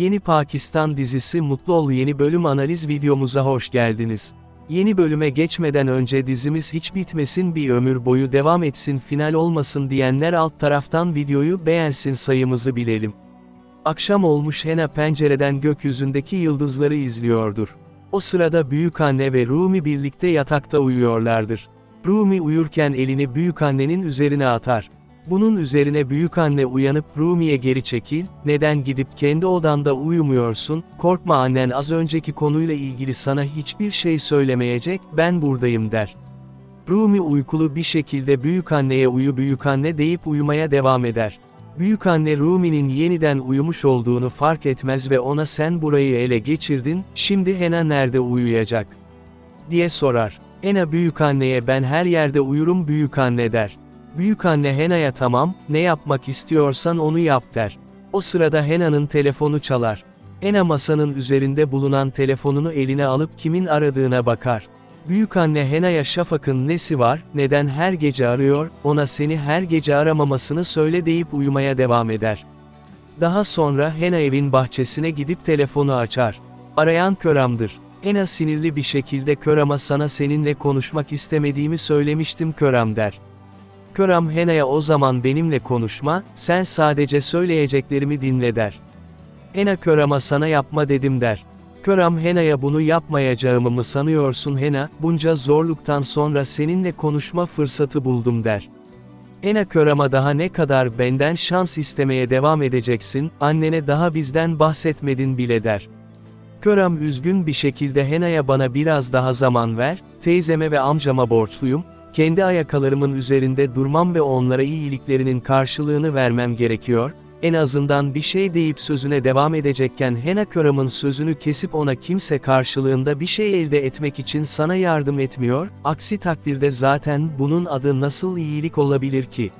Yeni Pakistan dizisi Mutlu Ol yeni bölüm analiz videomuza hoş geldiniz. Yeni bölüme geçmeden önce dizimiz hiç bitmesin bir ömür boyu devam etsin final olmasın diyenler alt taraftan videoyu beğensin sayımızı bilelim. Akşam olmuş Hena pencereden gökyüzündeki yıldızları izliyordur. O sırada büyükanne ve Rumi birlikte yatakta uyuyorlardır. Rumi uyurken elini büyükannenin üzerine atar. Bunun üzerine büyükanne uyanıp Rumi'ye geri çekil, neden gidip kendi odanda uyumuyorsun, korkma annen az önceki konuyla ilgili sana hiçbir şey söylemeyecek, ben buradayım der. Rumi uykulu bir şekilde büyükanneye uyu büyükanne deyip uyumaya devam eder. Büyükanne Rumi'nin yeniden uyumuş olduğunu fark etmez ve ona sen burayı ele geçirdin, şimdi Hena nerede uyuyacak? diye sorar. Hena büyükanneye ben her yerde uyurum büyükanne der. Büyükanne Hena'ya tamam, ne yapmak istiyorsan onu yap der. O sırada Hena'nın telefonu çalar. Hena masanın üzerinde bulunan telefonunu eline alıp kimin aradığına bakar. Büyükanne Hena'ya Şafak'ın nesi var, neden her gece arıyor, ona seni her gece aramamasını söyle deyip uyumaya devam eder. Daha sonra Hena evin bahçesine gidip telefonu açar. Arayan Köram'dır. Hena sinirli bir şekilde Köram'a sana seninle konuşmak istemediğimi söylemiştim Köram der. Köram Hena'ya o zaman benimle konuşma, sen sadece söyleyeceklerimi dinle der. Hena Köram'a sana yapma dedim der. Köram Hena'ya bunu yapmayacağımı mı sanıyorsun Hena, bunca zorluktan sonra seninle konuşma fırsatı buldum der. Hena Köram'a daha ne kadar benden şans istemeye devam edeceksin, annene daha bizden bahsetmedin bile der. Köram üzgün bir şekilde Hena'ya bana biraz daha zaman ver, teyzeme ve amcama borçluyum, kendi ayakalarımın üzerinde durmam ve onlara iyiliklerinin karşılığını vermem gerekiyor, en azından bir şey deyip sözüne devam edecekken Hena Köram'ın sözünü kesip ona kimse karşılığında bir şey elde etmek için sana yardım etmiyor, aksi takdirde zaten bunun adı nasıl iyilik olabilir ki?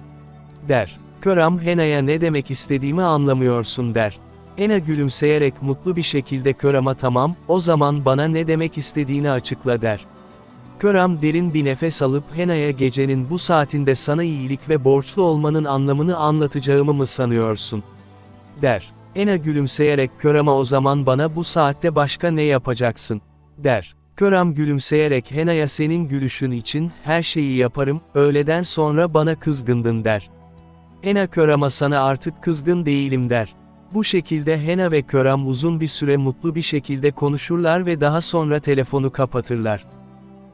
der. Köram Hena'ya ne demek istediğimi anlamıyorsun der. Hena gülümseyerek mutlu bir şekilde Köram'a tamam, o zaman bana ne demek istediğini açıkla der. Köram derin bir nefes alıp Hena'ya gecenin bu saatinde sana iyilik ve borçlu olmanın anlamını anlatacağımı mı sanıyorsun? Der. Hena gülümseyerek Köram'a o zaman bana bu saatte başka ne yapacaksın? Der. Köram gülümseyerek Hena'ya senin gülüşün için her şeyi yaparım, öğleden sonra bana kızgındın der. Hena Köram'a sana artık kızgın değilim der. Bu şekilde Hena ve Köram uzun bir süre mutlu bir şekilde konuşurlar ve daha sonra telefonu kapatırlar.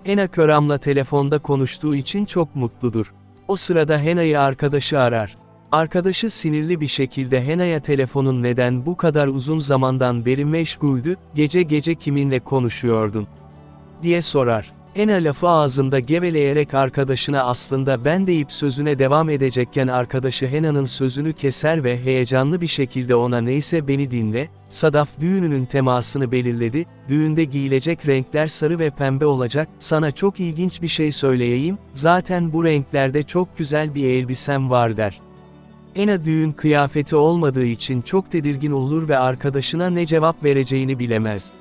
Hena Köram'la telefonda konuştuğu için çok mutludur. O sırada Hena'yı arkadaşı arar. Arkadaşı sinirli bir şekilde Hena'ya telefonun neden bu kadar uzun zamandan beri meşguldü, gece gece kiminle konuşuyordun? diye sorar. Hena lafı ağzında geveleyerek arkadaşına aslında ben deyip sözüne devam edecekken arkadaşı Hena'nın sözünü keser ve heyecanlı bir şekilde ona neyse beni dinle, Sadaf düğününün temasını belirledi, düğünde giyilecek renkler sarı ve pembe olacak, sana çok ilginç bir şey söyleyeyim, zaten bu renklerde çok güzel bir elbisem var der. Ena düğün kıyafeti olmadığı için çok tedirgin olur ve arkadaşına ne cevap vereceğini bilemez.